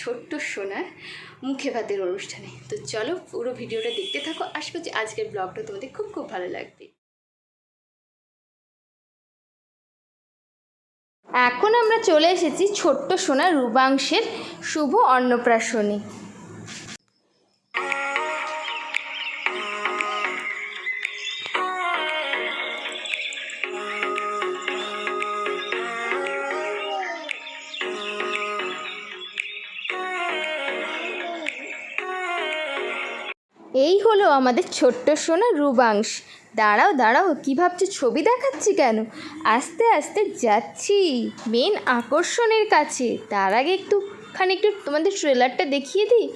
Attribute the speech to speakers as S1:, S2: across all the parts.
S1: ছোট্ট সোনা মুখে ভাতের অনুষ্ঠানে তো চলো পুরো ভিডিওটা দেখতে থাকো আশা করছি আজকের ব্লগটা তোমাদের খুব খুব ভালো লাগবে এখন আমরা চলে এসেছি ছোট্ট সোনা রূপাংশের শুভ অন্নপ্রাশনে। এই হলো আমাদের ছোট্ট সোনা রুবাংশ দাঁড়াও দাঁড়াও, কী ভাবছ? ছবি দেখাচ্ছি কেন? আস্তে আস্তে যাচ্ছি। মেন আকর্ষণের কাছে। তার আগে একটুখানি একটু তোমাদের ট্রেলারটা দেখিয়ে দিই।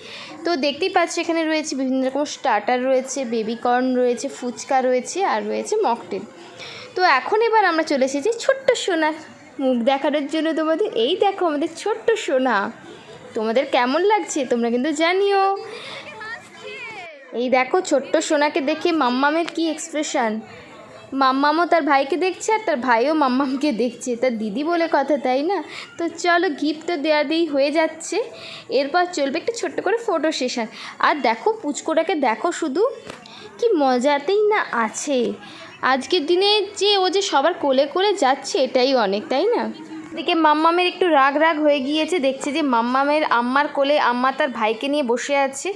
S1: তো দেখতেই পাচ্ছ, এখানে রয়েছে বিভিন্ন রকম স্টার্টার রয়েছে বেবিকর্ন রয়েছে, ফুচকা রয়েছে, আর রয়েছে মকটেল তো এখন এবার আমরা চলে এসেছি ছোট্ট সোনার মুখ দেখানোর জন্য তোমাদের, এই দেখো আমাদের ছোট্ট সোনা। তোমাদের কেমন লাগছে? তোমরা কিন্তু জানিও। এই দেখো ছোট্ট সোনাকে দেখে মাম্মামের কি এক্সপ্রেশন মাম্মামও তার ভাইকে দেখছে আর তার ভাইও মাম্মামকে দেখছে। তার দিদি বলে কথা, তাই না? তো চলো গিফট তো দেওয়া দিয়েই হয়ে যাচ্ছে। এরপর চলবে একটা ছোট্ট করে ফটো সেশন আর দেখো পুচকোটাকে দেখো শুধু। কি মজাতেই না আছে। আজকের দিনে যে ও যে সবার কোলে কোলে যাচ্ছে, এটাই অনেক, তাই না? এদিকে মাম্মামের একটু রাগ রাগ হয়ে গিয়েছে, দেখছে যে মাম্মামের আম্মার কোলে আম্মা তার ভাইকে নিয়ে বসে আছে।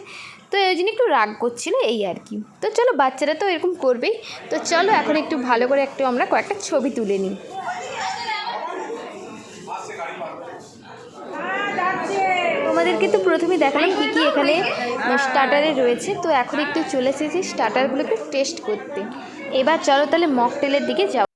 S1: তো ওই জন্য একটু রাগ করছিল এই আর কি। তো চলো বাচ্চারা তো এরকম করবেই। তো চলো এখন একটু ভালো করে একটু আমরা কয়েকটা ছবি তুলে নিই। তোমাদেরকে তো প্রথমে দেখালাম কী কী এখানে স্টার্টারে রয়েছে। তো এখন একটু চলে এসেছি স্টার্টারগুলোকে টেস্ট করতে। এবার চলো তাহলে মকটেলের দিকে যাও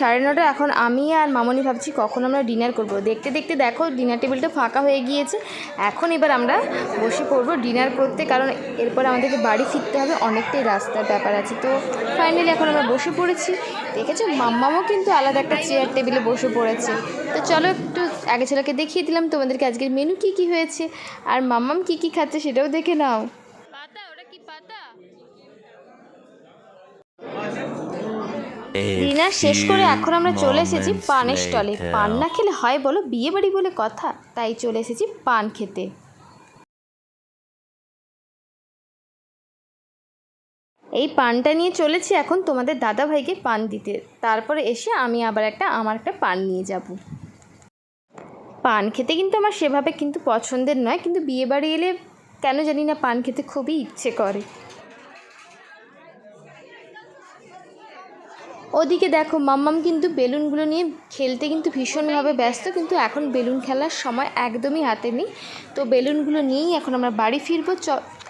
S1: সাড়ে নটা, এখন আমি আর মামনি ভাবছি কখন আমরা ডিনার করব। দেখতে দেখতে দেখো ডিনার টেবিলটা ফাঁকা হয়ে গিয়েছে। এখন এবার আমরা বসে পড়ব ডিনার করতে, কারণ এরপর আমাদেরকে বাড়ি ফিরতে হবে। অনেকটাই রাস্তার ব্যাপার আছে। তো ফাইনালি এখন আমরা বসে পড়েছি। দেখেছ, মাম্মামও কিন্তু আলাদা একটা চেয়ার টেবিলে বসে পড়েছে। তো চলো একটু আগে ছেলেকে দেখিয়ে দিলাম তোমাদেরকে আজকের মেনু কী কী হয়েছে। আর মাম্মাম কী কী খাচ্ছে সেটাও দেখে নাও। পাতা, ওটা কি পাতা? ডিনার শেষ করে এখন আমরা চলে এসেছি পানের স্টলে। পান না খেলে হয় বলো বিয়ে বাড়ি বলে কথা তাই চলে এসেছি পান খেতে। এই পানটা নিয়ে চলেছি এখন তোমাদের দাদা ভাইকে পান দিতে। তারপরে এসে আমি আবার একটা আমার একটা পান নিয়ে যাব। পান খেতে কিন্তু আমার সেভাবে কিন্তু পছন্দের নয় কিন্তু বিয়ে বাড়ি এলে কেন জানি না পান খেতে খুবই ইচ্ছে করে। ওদিকে দেখো, মাম্মাম কিন্তু বেলুনগুলো নিয়ে খেলতে কিন্তু ভীষণভাবে ব্যস্ত, কিন্তু এখন বেলুন খেলার সময় একদমই হাতে নেই। তো বেলুনগুলো নিয়েই এখন আমরা বাড়ি ফিরবো। চ,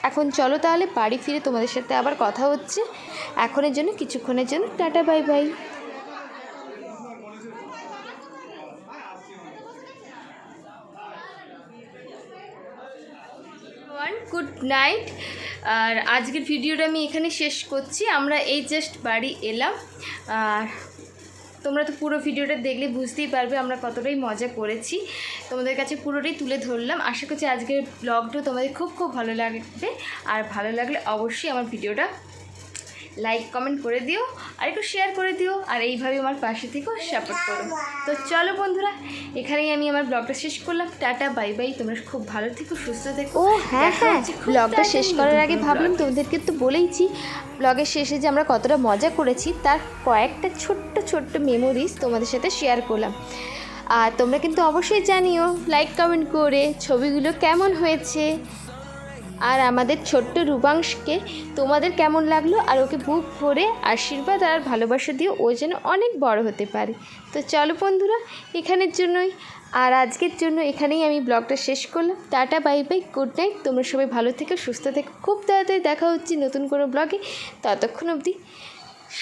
S1: এখন চলো তাহলে বাড়ি ফিরে তোমাদের সাথে আবার কথা হচ্ছে। এখনের জন্য, কিছুক্ষণের জন্য, tata, bye bye. One good night আর আজকের ভিডিওটা আমি এখানে শেষ করছি। আমরা এই জাস্ট বাড়ি এলাম। আর তোমরা তো পুরো ভিডিওটা দেখলে বুঝতেই পারবে আমরা কতটাই মজা করেছি। তোমাদের কাছে পুরোটাই তুলে ধরলাম। আশা করছি আজকের ব্লগটা তোমাদের খুব খুব ভালো লাগবে। আর ভালো লাগলে অবশ্যই আমার ভিডিওটা লাইক কমেন্ট করে দিও আর একটু শেয়ার করে দিও আর এইভাবে আমার পাশে থেকেও সাপোর্ট করো। তো চলো বন্ধুরা এখানেই আমি আমার ব্লগটা শেষ করলাম। টাটা বাই বাই তোমরা খুব ভালো থেকো সুস্থ থেকো। ও হ্যাঁ হ্যাঁ। ব্লগটা শেষ করার আগে ভাবলাম তোমাদেরকে তো বলেইছি ব্লগের শেষে যে আমরা কতটা মজা করেছি তার কয়েকটা ছোট্ট ছোট্ট মেমোরিজ তোমাদের সাথে শেয়ার করলাম। আর তোমরা কিন্তু অবশ্যই জানিও লাইক কমেন্ট করে ছবিগুলো কেমন হয়েছে আর আমাদের ছোট্ট রূপাংশকে তোমাদের কেমন লাগল? আর ওকে বুক ভরে আশীর্বাদ আর ভালোবাসা দিয়ে ও যেন অনেক বড় হতে পারে। তো চলো বন্ধুরা, এখানের জন্যই আর আজকের জন্য এখানেই আমি ব্লগটা শেষ করলাম। Tata, bye bye, good night. তোমরা সবাই ভালো থেকো, সুস্থ থেকো। খুব তাড়াতাড়ি দেখা হচ্ছে নতুন কোনো ব্লগে। ততক্ষণ অবধি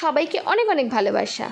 S1: সবাইকে অনেক অনেক ভালোবাসা।